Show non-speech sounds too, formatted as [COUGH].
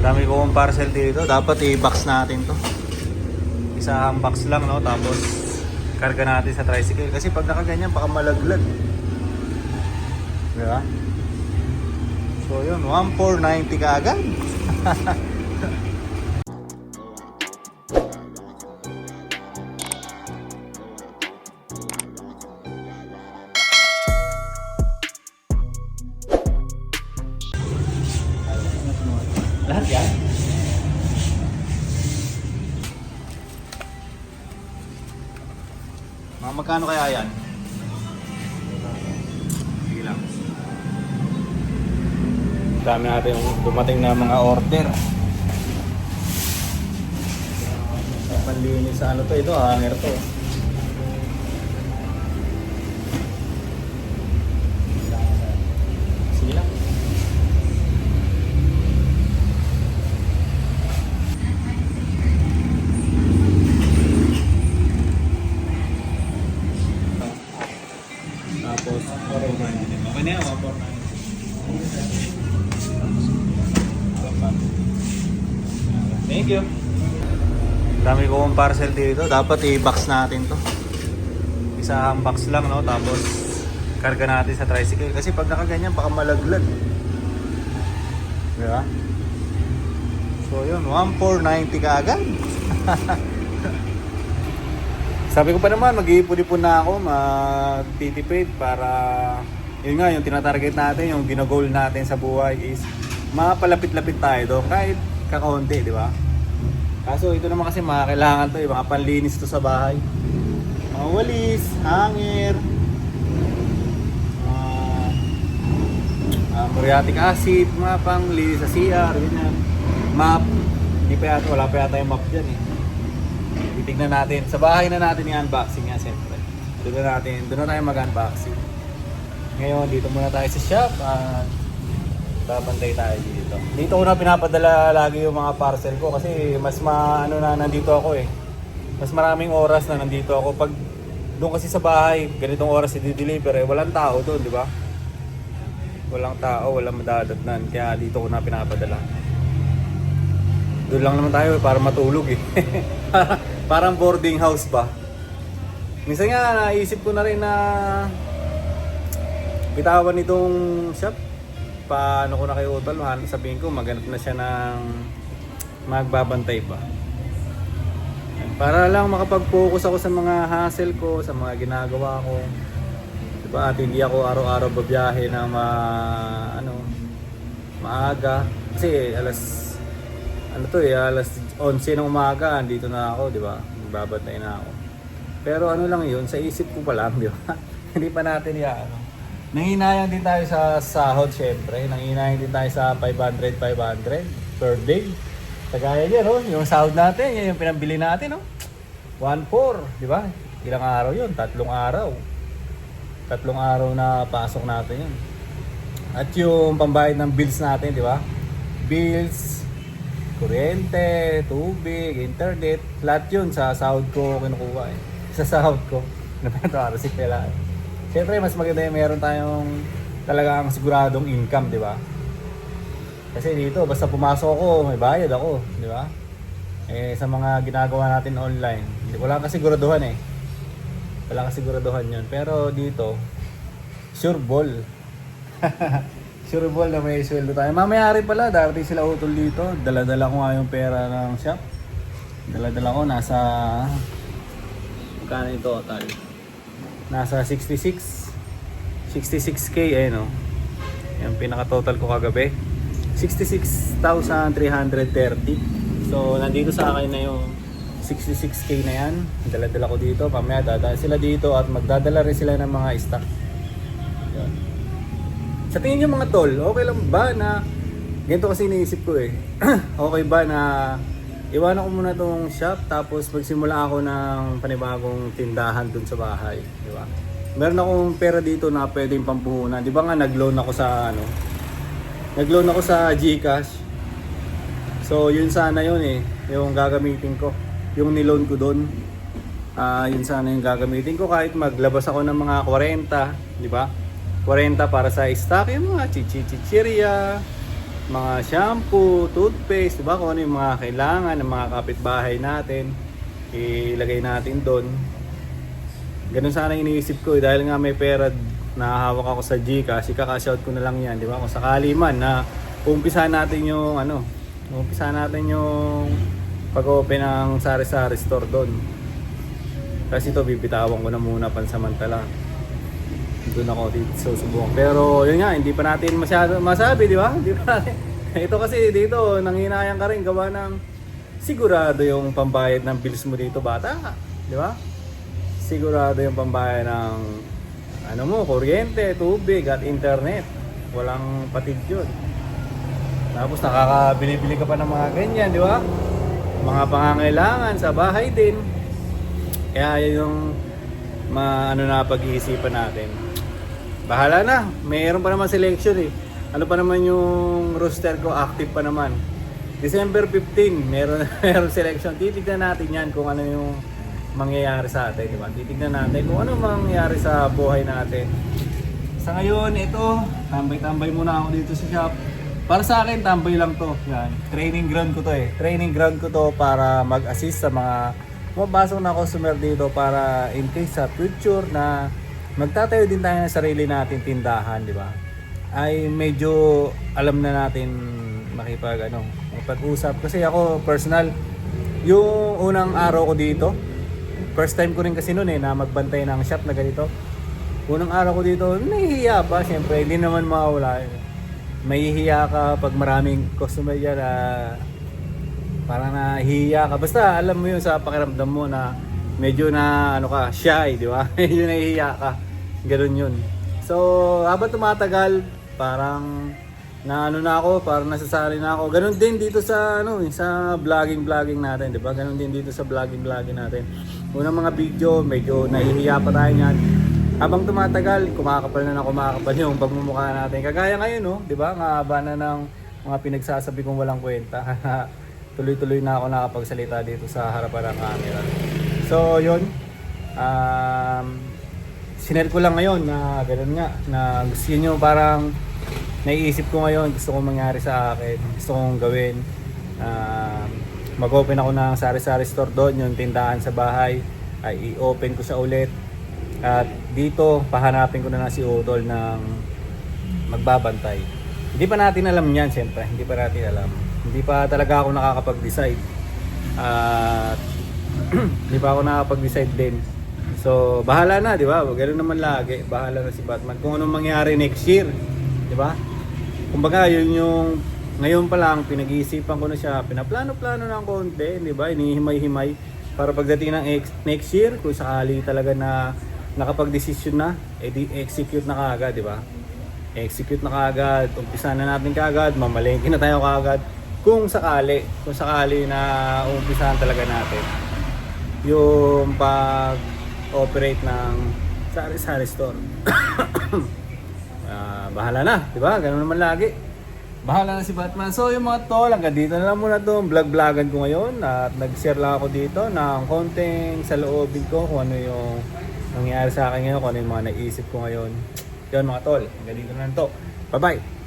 Dami ko kong parcel dito. Dapat i-box natin to. Isang box lang, no? Tapos, karga natin sa tricycle. Kasi pag nakaganyan, baka malaglag. Diba? So, yun. 1,490 ka [LAUGHS] Mga magkano kaya yan? Sige lang. Dami natin dumating na mga order. Panlinis sa ano to, ito hanger to. Dami ko kong parcel dito. Dapat i-box natin to. Isang box lang, no? Tapos, karga natin sa tricycle. Kasi pag nakaganyan, baka malaglag. Diba? So, yun. 1,490 ka agad. [LAUGHS] Sabi ko pa naman, mag-iipon-ipon na ako, magtitipid para, yun nga, yung tinatarget natin, yung ginagol natin sa buhay is mapalapit-lapit tayo doon, kahit kakaunti, di ba? Kaso ito naman kasi mga kailangan to, eh, mga panlinis to sa bahay. Mga walis, hanger, uh, uh, muriatic acid, mga panglinis sa CR, ganyan. Map, hindi pa yata, wala pa yata yung map dyan eh. Titignan natin. Sa bahay na natin yung unboxing nga siyempre. Doon na natin, doon na tayo mag-unboxing. Ngayon, dito muna tayo sa shop at babantay tayo dito. Dito ko na pinapadala lagi yung mga parcel ko kasi mas ma, ano na, nandito ako eh. Mas maraming oras na nandito ako. Pag doon kasi sa bahay, ganitong oras i-deliver eh, walang tao doon, di ba? Walang tao, walang madadatnan. Kaya dito ko na pinapadala. Doon lang naman tayo eh, para matulog eh. [LAUGHS] Parang boarding house ba? Minsan nga naisip ko na rin na bitawan nitong shop. Paano ko na kay Utol, sabihin ko maganap na siya ng magbabantay pa. Para lang makapag-focus ako sa mga hassle ko, sa mga ginagawa ko. Diba? At hindi ako araw-araw babiyahe na ma, ano, maaga. Kasi alas ano to eh, alas 11 ng umaga, andito na ako, di ba? Magbabantay na ako. Pero ano lang yun, sa isip ko pa lang, [LAUGHS] di ba? Hindi pa natin ya ano. Nanginayang din tayo sa sahod, syempre. Nanginayang din tayo sa 500, 500 per day. Kagaya niya, no? Yung sahod natin, yan yung pinambili natin, no? 1-4, di ba? Ilang araw yun? Tatlong araw. Tatlong araw na pasok natin yun. At yung pambayad ng bills natin, di ba? Bills, kuryente, tubig, internet, lahat yun sa sahod ko kinukuha eh. Sa sahod ko. Napento araw si Pela. Siyempre, mas maganda yung meron tayong talagang siguradong income, di ba? Kasi dito, basta pumasok ako, may bayad ako, di ba? Eh, sa mga ginagawa natin online, wala kasi siguraduhan eh. Wala kasi siguraduhan yun. Pero dito, sure ball. [LAUGHS] sure ball na may sweldo tayo. Mamaya rin pala, darating sila utol dito. Dala-dala ko nga yung pera ng shop. Dala-dala ko, nasa... Magkano yung total? Nasa 66. 66k, eh no. Yung pinaka-total ko kagabi. 66,330. So, nandito sa akin na yung 66k na yan. Dala-dala ko dito. Mamaya dadaan sila dito at magdadala rin sila ng mga stock. Yun. Sa tingin nyo mga tol, okay lang ba na ganito kasi iniisip ko eh. [CLEARS THROAT] okay ba na iwanan ko muna tong shop tapos magsimula ako ng panibagong tindahan dun sa bahay, di ba? Meron akong pera dito na pwedeng pampuhunan. Di ba nga nag-loan ako sa ano? Nag-loan ako sa GCash. So yun sana yun eh, yung gagamitin ko. Yung niloan ko doon. Ah, yun sana yung gagamitin ko kahit maglabas ako ng mga 40, di ba? 40 para sa stock, yung mga chichichichiria, mga shampoo, toothpaste, diba? Kung ano yung mga kailangan ng mga kapitbahay natin, ilagay natin doon. Ganun sana iniisip ko eh, dahil nga may pera na hawak ako sa Gcash, ikaka-shout ko na lang yan, di ba? Kung sakali man na umpisahan natin yung ano, umpisahan natin yung pag-open ng sari-sari store doon. Kasi ito bibitawan ko na muna pansamantala. Doon ako dito susubukan. Pero yun nga, hindi pa natin masyado masabi, di ba? [LAUGHS] Hindi pa natin. Ito kasi dito, nanghinayang ka rin gawa ng sigurado yung pambayad ng bills mo dito, bata. Di ba? Sigurado yung pambayad ng ano mo, kuryente, tubig at internet. Walang patid yun. Tapos nakakabili-bili ka pa ng mga ganyan, di ba? Mga pangangailangan sa bahay din. Kaya yun yung ma ano na pag-iisipan natin. Bahala na. Mayroon pa naman selection eh. Ano pa naman yung roster ko active pa naman. December 15, meron [LAUGHS] meron selection. Titignan natin 'yan kung ano yung mangyayari sa atin, di ba? Titignan natin kung ano mangyayari sa buhay natin. Sa ngayon, ito, tambay-tambay muna ako dito sa shop. Para sa akin, tambay lang to. Yan. Training ground ko to eh. Training ground ko to para mag-assist sa mga pumapasok na customer dito para in case sa future na magtatayo din tayo ng sarili natin tindahan, di ba? Ay medyo alam na natin makipag ano, makipag-usap kasi ako personal yung unang araw ko dito, first time ko rin kasi noon eh na magbantay ng shop na ganito. Unang araw ko dito, nahihiya pa syempre, hindi naman mawala. Mahihiya ka pag maraming customer yan na parang nahihiya ka. Basta alam mo yun sa pakiramdam mo na medyo na ano ka, shy, di ba? [LAUGHS] medyo nahihiya ka. Ganun yun. So, habang tumatagal, parang na ano na ako, parang nasasali na ako. Ganun din dito sa ano, eh, sa vlogging vlogging natin, 'di ba? Ganun din dito sa vlogging vlogging natin. Unang mga video, medyo nahihiya pa tayo niyan. Habang tumatagal, kumakapal na na kumakapal yung pagmumukha natin. Kagaya ngayon, no, 'di ba? Nga haba na ng mga pinagsasabi kong walang kwenta. [LAUGHS] Tuloy-tuloy na ako nakapagsalita dito sa harapan ng camera. So, 'yun. Um, sinare ko lang ngayon na ganun nga na gusto nyo parang naiisip ko ngayon gusto kong mangyari sa akin gusto kong gawin. Um, mag-open ako ng sari-sari store doon yung tindahan sa bahay. Ay i-open ko siya ulit. At dito pahanapin ko na na si Udol ng magbabantay. Hindi pa natin alam yan siyempre. Hindi pa natin alam. Hindi pa talaga ako nakakapag-decide. At [CLEARS THROAT] hindi pa ako nakakapag-decide din So, bahala na, di ba? Ganun naman lagi. Bahala na si Batman. Kung anong mangyari next year, di ba? Kumbaga, yun yung ngayon pa lang pinag-iisipan ko na siya. Pinaplano-plano ng konti, di ba? Inihimay-himay para pagdating ng ex- next year, kung sakali talaga na nakapag-desisyon na, edi execute na kaagad, di ba? Execute na kaagad, umpisa na natin kaagad, mamalengke na tayo kaagad. Kung sakali, kung sakali na umpisahan talaga natin yung pag operate ng sari-sari store. [COUGHS] Ah, bahala na, 'di ba? Ganun naman lagi. Bahala na si Batman. So yung mga tol, hanggang dito na lang muna to. Vlog-vlogan ko ngayon at nag-share lang ako dito ng konting sa loobin ko kung ano yung nangyayari sa akin ngayon, kung ano yung mga naisip ko ngayon. Yun mga tol, hanggang dito na lang to. Bye-bye!